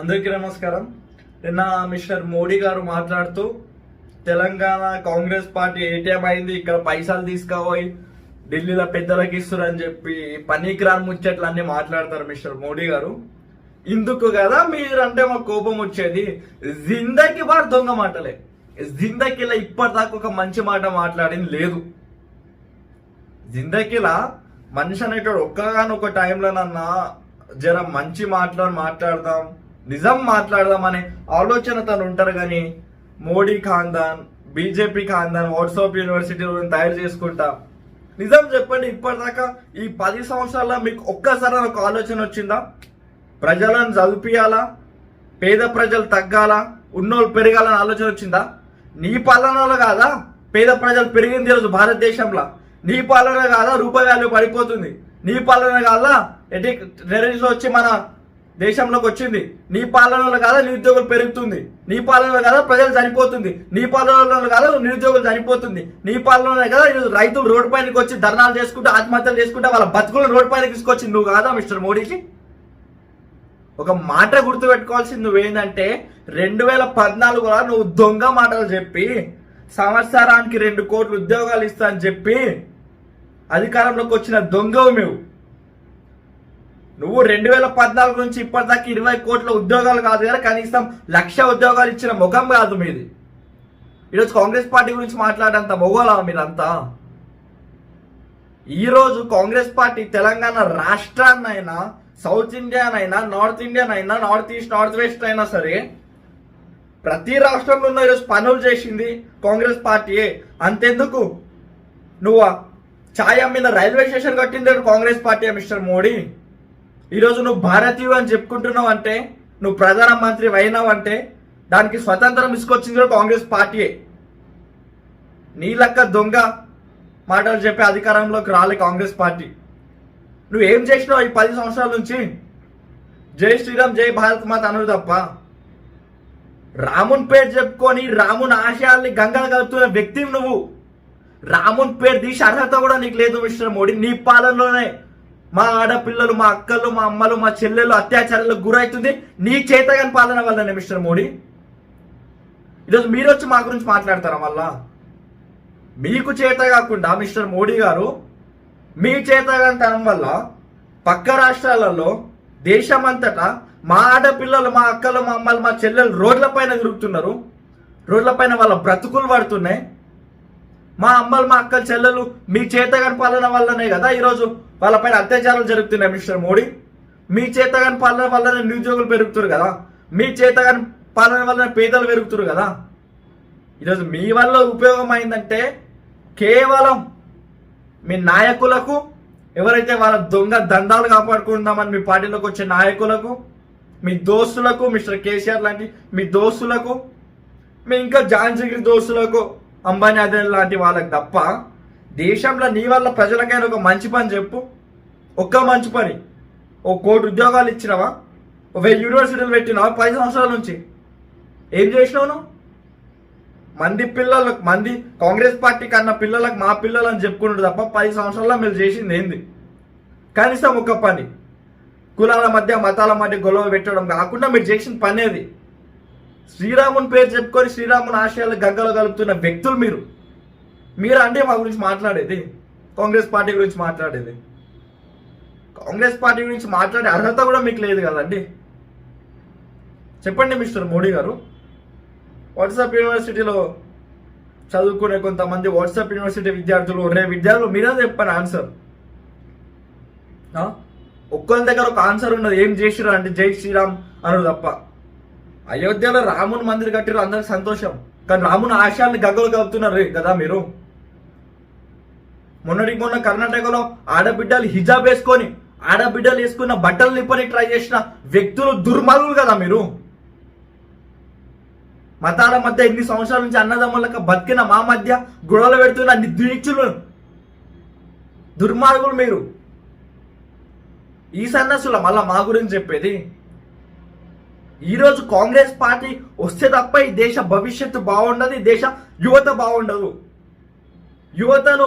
అందరికీ నమస్కారం. నిన్న మిస్టర్ మోడీ గారు మాట్లాడుతూ తెలంగాణ కాంగ్రెస్ పార్టీ ఏటీఎం అయింది ఇక్కడ పైసలు తీసుకోబోయి ఢిల్లీలో పెద్దలకు ఇస్తారని చెప్పి పనీకిరాని ముచ్చట్లు అన్ని మాట్లాడతారు మిస్టర్ మోడీ గారు. ఇందుకు కదా మీరంటే మాకు కోపం వచ్చేది. జిందకి బార్ దొంగ మాటలే. జిందకిలా ఇప్పటిదాకా ఒక మంచి మాట మాట్లాడింది లేదు. జిందకిలా మనిషి అనేటోడు ఒక్కగానొక్క టైంలోనన్నా జర మంచి మాట్లాడి మాట్లాడదాం. నిజం మాట్లాడదామనే ఆలోచన తను ఉంటారు కానీ మోడీ ఖాందాన్ బీజేపీ ఖాందాన్ వాట్సాప్ యూనివర్సిటీ తయారు చేసుకుంటా. నిజం చెప్పండి ఇప్పటిదాకా ఈ పది సంవత్సరాల మీకు ఒక్కసారి ఒక ఆలోచన వచ్చిందా? ప్రజలను చదివియాలా పేద ప్రజలు తగ్గాలా? ఉన్నోళ్ళు పెరగాలని ఆలోచన వచ్చిందా? నీ పాలనలో కాదా? పేద ప్రజలు పెరిగింది ఈరోజు భారతదేశంలో. నీ పాలన కాదా? రూపాయి వాల్యూ పడిపోతుంది. నీ పాలన కాదా? ఎట్టి టెర్రరిస్ట్ వచ్చి మన దేశంలోకి వచ్చింది. నీ పాలనలో కాదా నిరుద్యోగులు పెరుగుతుంది. నీ పాలనలో కాదా ప్రజలు చనిపోతుంది. నీ పాలనలో కాదా నిరుద్యోగులు చనిపోతుంది. నీ పాలనలో కదా ఈరోజు రైతులు రోడ్డు పైనకి వచ్చి ధర్నాలు చేసుకుంటూ ఆత్మహత్యలు చేసుకుంటూ వాళ్ళ బతుకులు రోడ్డు పైన తీసుకొచ్చింది నువ్వు కాదా మిస్టర్ మోడీకి? ఒక మాట గుర్తుపెట్టుకోవాల్సింది నువ్వేందంటే రెండు వేల పద్నాలుగులో నువ్వు దొంగ మాటలు చెప్పి సంవత్సరానికి రెండు కోట్లు ఉద్యోగాలు ఇస్తా అని చెప్పి అధికారంలోకి వచ్చిన దొంగవు నువ్వు. నువ్వు రెండు వేల పద్నాలుగు నుంచి ఇప్పటిదాకా ఇరవై కోట్ల ఉద్యోగాలు కాదు కదా కనీసం లక్ష ఉద్యోగాలు ఇచ్చిన ముఖం కాదు మీది. ఈరోజు కాంగ్రెస్ పార్టీ గురించి మాట్లాడేంత మొగోలా మీరంతా? ఈరోజు కాంగ్రెస్ పార్టీ తెలంగాణ రాష్ట్రాన్నైనా సౌత్ ఇండియన్ అయినా నార్త్ ఇండియన్ అయినా నార్త్ ఈస్ట్ నార్త్ వెస్ట్ అయినా సరే ప్రతి రాష్ట్రంలో ఉన్న ఈరోజు పనులు చేసింది కాంగ్రెస్ పార్టీయే. అంతెందుకు? నువ్వు? ఛాయ్ మీద రైల్వే స్టేషన్ కట్టింది కాంగ్రెస్ పార్టీ మిస్టర్ మోడీ? ఈరోజు నువ్వు భారతీయుడు అని చెప్పుకుంటున్నావు అంటే నువ్వు ప్రధానమంత్రి అయినావు అంటే దానికి స్వతంత్రం తీసుకొచ్చింది కూడా కాంగ్రెస్ పార్టీయే. నీ లెక్క దొంగ మాటలు చెప్పి అధికారంలోకి రాలే కాంగ్రెస్ పార్టీ. నువ్వు ఏం చేసినావు ఈ పది సంవత్సరాల నుంచి? జై శ్రీరామ్ జై భారత్ మాత అను తప్ప రాముని పేరు చెప్పుకొని రాముని ఆశయాల్ని గంగలు కలుపుతున్న వ్యక్తివి నువ్వు. రాముని పేరు తీసి అర్హత కూడా నీకు లేదు మిస్టర్ మోడీ నీ పాలనలోనే. మా ఆడపిల్లలు మా అక్కలు మా అమ్మలు మా చెల్లెలు అత్యాచారాలకు గురవుతుంది నీ చేతగాని పాలన వల్లనే మిస్టర్ మోడీ. ఈరోజు మీరు వచ్చి మా గురించి మాట్లాడతారా మళ్ళా? మీకు చేత కాకుండా మిస్టర్ మోడీ గారు మీ చేతగాంతనం వల్ల పక్క రాష్ట్రాలలో దేశమంతటా మా ఆడపిల్లలు మా అక్కలు మా అమ్మలు మా చెల్లెలు రోడ్లపైన తిరుగుతున్నారు. రోడ్లపైన వాళ్ళ బ్రతుకులు పడుతున్నాయి. మా అమ్మలు మా అక్కలు చెల్లెలు మీ చేతగాని పాలన వల్లనే కదా ఈరోజు వాళ్ళపైన అత్యాచారాలు జరుగుతున్నాయి మిస్టర్ మోడీ. మీ చేతగాని పాలన వల్లనే నిరుద్యోగులు పెరుగుతారు కదా. మీ చేతగాని పాలన వల్లనే పేదలు పెరుగుతారు కదా. ఈరోజు మీ వల్ల ఉపయోగం అయిందంటే కేవలం మీ నాయకులకు ఎవరైతే వాళ్ళ దొంగ దండాలు కాపాడుకుందామని మీ పార్టీలోకి వచ్చే నాయకులకు మీ దోస్తులకు మిస్టర్ కేసీఆర్ లాంటి మీ దోస్తులకు మీ ఇంకా జాన్సీగిరి దోస్తులకు అంబానీ అదే లాంటి వాళ్ళకి తప్ప దేశంలో నీ వల్ల ప్రజలకైనా ఒక మంచి పని చెప్పు. ఒక్క మంచి పని. ఓ కోటి ఉద్యోగాలు ఇచ్చినావా? ఓ వెయ్యి యూనివర్సిటీలు పెట్టినావా? పది సంవత్సరాల నుంచి. ఏం చేసినావు నువ్వు? మంది పిల్లలకు మంది కాంగ్రెస్ పార్టీ కన్నా పిల్లలకు మా పిల్లలు అని చెప్పుకుంటారు తప్ప పది సంవత్సరాల్లో మీరు చేసింది ఏంది? కనీసం ఒక పని. కులాల మధ్య మతాల మధ్య గొడవ పెట్టడం కాకుండా మీరు చేసిన పనేది శ్రీరాముని పేరు చెప్పుకొని శ్రీరాముని ఆశయాలు గగ్గలు కలుపుతున్న వ్యక్తులు మీరు. మీరు అంటే మా గురించి మాట్లాడేది. కాంగ్రెస్ పార్టీ గురించి మాట్లాడేది. కాంగ్రెస్ పార్టీ గురించి మాట్లాడే అర్హత కూడా మీకు లేదు కదండి. చెప్పండి మిస్టర్ మోడీ గారు. వాట్సాప్ యూనివర్సిటీలో చదువుకునే కొంతమంది వాట్సాప్ యూనివర్సిటీ విద్యార్థులు రే విద్యార్థులు మీరే చెప్పారు ఆన్సర్. ఒక్కరి దగ్గర ఒక ఆన్సర్ ఉన్నది ఏం చేసిరు అంటే జై శ్రీరామ్ అను తప్ప. అయోధ్యలో రాముని మందిర్ కట్టిరు అందరికి సంతోషం. కానీ రాముని ఆశయాన్ని గగ్గలు కలుపుతున్నారు కదా మీరు. మొన్నటికి మొన్న కర్ణాటకలో ఆడబిడ్డలు హిజాబ్ వేసుకొని ఆడబిడ్డలు వేసుకున్న బట్టలు నింపని ట్రై చేసిన వ్యక్తులు దుర్మార్గులు కదా మీరు? మతాల మధ్య ఎన్ని సంవత్సరాల నుంచి అన్నదమ్ములకు బతికిన మా మధ్య గొడవలు పెడుతున్న నిర్దీక్షులు దుర్మార్గులు మీరు. ఈ సన్నసుల మళ్ళా మా గురించి చెప్పేది? ఈరోజు కాంగ్రెస్ పార్టీ వస్తే తప్ప ఈ దేశ భవిష్యత్తు బాగుండదు దేశ యువత బాగుండదు. యువతను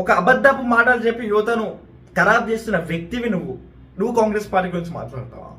ఒక అబద్ధపు మాటలు చెప్పి యువతను ఖరాబ్ చేస్తున్న వ్యక్తివి నువ్వు. నువ్వు కాంగ్రెస్ పార్టీ గురించి మాట్లాడతావా?